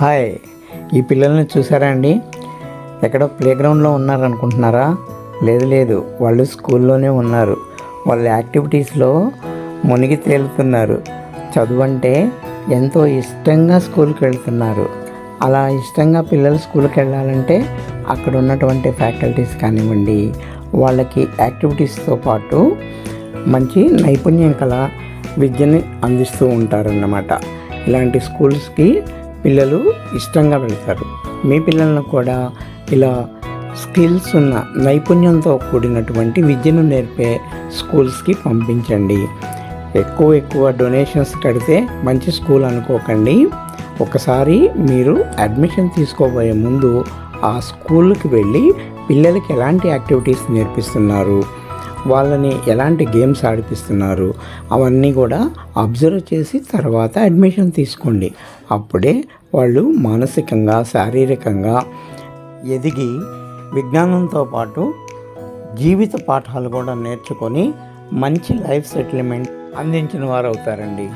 Hi ఈ పిల్లల్ని చూసారా అండి? ఎక్కడో ప్లే గ్రౌండ్లో ఉన్నారనుకుంటున్నారా? లేదు లేదు వాళ్ళు స్కూల్లోనే ఉన్నారు. వాళ్ళ యాక్టివిటీస్లో మునిగి తేలుతున్నారు. చదువు అంటే ఎంతో ఇష్టంగా స్కూల్కి వెళ్తున్నారు. అలా ఇష్టంగా పిల్లలు స్కూల్కి వెళ్ళాలంటే అక్కడ ఉన్నటువంటి ఫ్యాకల్టీస్ కానివ్వండి వాళ్ళకి యాక్టివిటీస్తో పాటు మంచి నైపుణ్యం కల విద్యని అందిస్తూ ఉంటారన్నమాట. ఇలాంటి స్కూల్స్కి పిల్లలు ఇష్టంగా వెళ్తారు. మీ పిల్లలను కూడా ఇలా స్కిల్స్ ఉన్న నైపుణ్యంతో కూడినటువంటి విద్యను నేర్పే స్కూల్స్కి పంపించండి. ఎక్కువ ఎక్కువ డొనేషన్స్ కడితే మంచి స్కూల్ అనుకోకండి. ఒకసారి మీరు అడ్మిషన్ తీసుకోబోయే ముందు ఆ స్కూల్కి వెళ్ళి పిల్లలకి ఎలాంటి యాక్టివిటీస్ నేర్పిస్తున్నారు? వాళ్ళని ఎలాంటి గేమ్స్ ఆడిపిస్తున్నారు అవన్నీ కూడా అబ్జర్వ్ చేసి తర్వాత అడ్మిషన్ తీసుకోండి. అప్పుడే వాళ్ళు మానసికంగా శారీరకంగా ఎదిగి విజ్ఞానంతో పాటు జీవిత పాఠాలు కూడా నేర్చుకొని మంచి లైఫ్ సెటిల్మెంట్ అందించిన వారు అవుతారండి